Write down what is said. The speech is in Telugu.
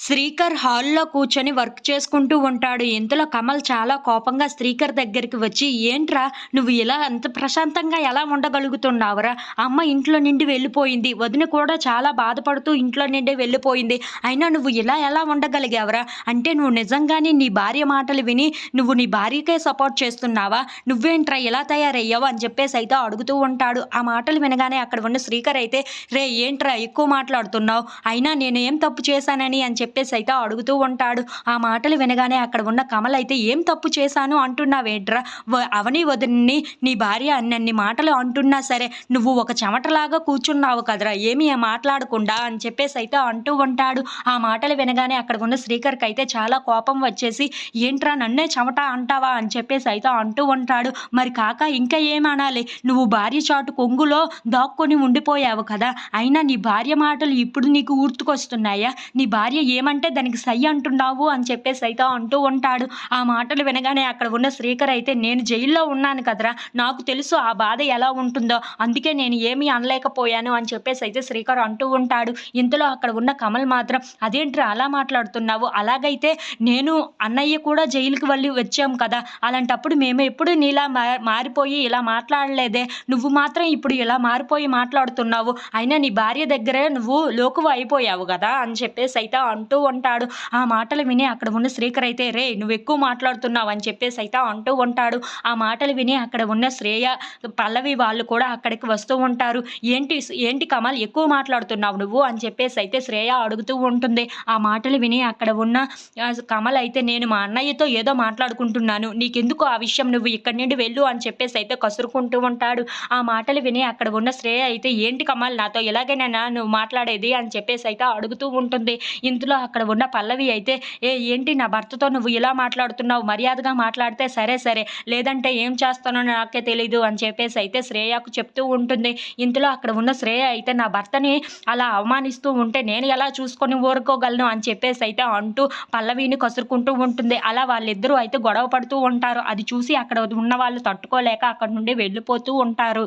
శ్రీకర్ హాల్లో కూర్చొని వర్క్ చేసుకుంటూ ఉంటాడు. ఇంతలో కమల్ చాలా కోపంగా శ్రీకర్ దగ్గరికి వచ్చి ఏంట్రా నువ్వు ఇలా అంత ప్రశాంతంగా ఎలా ఉండగలుగుతున్నావురా? అమ్మ ఇంట్లో నుండి వెళ్ళిపోయింది. వదిన కూడా చాలా బాధపడుతూ ఇంట్లో నుండి వెళ్ళిపోయింది. అయినా నువ్వు ఇలా ఎలా ఉండగలిగావురా? అంటే నువ్వు నిజంగానే నీ భార్య మాటలు విని నువ్వు నీ భార్యకే సపోర్ట్ చేస్తున్నావా? నువ్వేంట్రా ఇలా తయారయ్యావు? అని చెప్పేసి అయితే అడుగుతూ ఉంటాడు. ఆ మాటలు వినగానే అక్కడ ఉన్న శ్రీకర్ అయితే రే ఏంట్రా ఎక్కువ మాట్లాడుతున్నావు? అయినా నేను ఏం తప్పు చేశానని? అని చెప్పి చెప్పేసి అయితే అడుగుతూ ఉంటాడు. ఆ మాటలు వినగానే అక్కడ ఉన్న కమల్ అయితే ఏం తప్పు చేశాను అంటున్నావేంట్రా? అవని వదిన్ని నీ భార్య అన్నన్ని మాటలు అంటున్నా సరే నువ్వు ఒక చెమటలాగా కూర్చున్నావు కదరా? ఏమీ మాట్లాడకుండా? అని చెప్పేసి అయితే అంటూ ఉంటాడు. ఆ మాటలు వినగానే అక్కడ ఉన్న శ్రీకర్కి అయితే చాలా కోపం వచ్చేసి ఏంట్రా నన్నే చెమట అంటావా? అని చెప్పేసి అయితే అంటూ ఉంటాడు. మరి కాక ఇంకా ఏమనాలి నువ్వు భార్య చాటు కొంగులో దాక్కొని ఉండిపోయావు కదా? అయినా నీ భార్య మాటలు ఇప్పుడు నీకు ఊర్తుకొస్తున్నాయా? నీ భార్య ఏమంటే దానికి సై అంటున్నావు అని చెప్పేసి అయితే అంటూ ఉంటాడు. ఆ మాటలు వినగానే అక్కడ ఉన్న శ్రీకర్ అయితే నేను జైల్లో ఉన్నాను కదరా నాకు తెలుసు ఆ బాధ ఎలా ఉంటుందో అందుకే నేను ఏమీ అనలేకపోయాను అని చెప్పేసి అయితే శ్రీకర్ అంటూ ఉంటాడు. ఇంతలో అక్కడ ఉన్న కమల్ మాత్రం అదేంట్రా అలా మాట్లాడుతున్నావు? అలాగైతే నేను అన్నయ్య కూడా జైలుకి వెళ్ళి వచ్చాం కదా అలాంటప్పుడు మేము ఎప్పుడు నీలా మారిపోయి ఇలా మాట్లాడలేదే? నువ్వు మాత్రం ఇప్పుడు ఇలా మారిపోయి మాట్లాడుతున్నావు. అయినా నీ భార్య దగ్గరే నువ్వు లోకువ అయిపోయావు కదా అని చెప్పేసి అయితే అంటూ ఉంటాడు. ఆ మాటలు విని అక్కడ ఉన్న శ్రీకర్ అయితే రే నువ్వు ఎక్కువ మాట్లాడుతున్నావు అని చెప్పేసి అయితే అంటూ ఉంటాడు. ఆ మాటలు విని అక్కడ ఉన్న శ్రేయ పల్లవి వాళ్ళు కూడా అక్కడికి వస్తూ ఉంటారు. ఏంటి ఏంటి కమల్ ఎక్కువ మాట్లాడుతున్నావు నువ్వు? అని చెప్పేసి అయితే శ్రేయ అడుగుతూ ఉంటుంది. ఆ మాటలు విని అక్కడ ఉన్న కమల్ అయితే నేను మా అన్నయ్యతో ఏదో మాట్లాడుకుంటున్నాను. నీకెందుకు ఆ విషయం? నువ్వు ఇక్కడి నుండి వెళ్ళు అని చెప్పేసి అయితే కసురుకుంటూ ఉంటాడు. ఆ మాటలు విని అక్కడ ఉన్న శ్రేయ అయితే ఏంటి కమల్ నాతో ఇలాగేనా నువ్వు మాట్లాడేది అని చెప్పేసి అయితే అడుగుతూ ఉంటుంది. ఇందులో అక్కడ ఉన్న పల్లవి అయితే ఏ ఏంటి నా భర్తతో నువ్వు ఇలా మాట్లాడుతున్నావు? మర్యాదగా మాట్లాడితే సరే సరే. లేదంటే ఏం చేస్తానో నాకే తెలీదు అని చెప్పేసి అయితే శ్రేయకు చెప్తూ ఉంటుంది. ఇంతలో అక్కడ ఉన్న శ్రేయ అయితే నా భర్తని అలా అవమానిస్తూ ఉంటే నేను ఎలా చూసుకొని ఊరుకోగలను? అని చెప్పేసి అయితే అంటూ పల్లవిని కసురుకుంటూ ఉంటుంది. అలా వాళ్ళిద్దరూ అయితే గొడవ పడుతూ ఉంటారు. అది చూసి అక్కడ ఉన్న వాళ్ళు తట్టుకోలేక అక్కడ నుండి వెళ్ళిపోతూ ఉంటారు.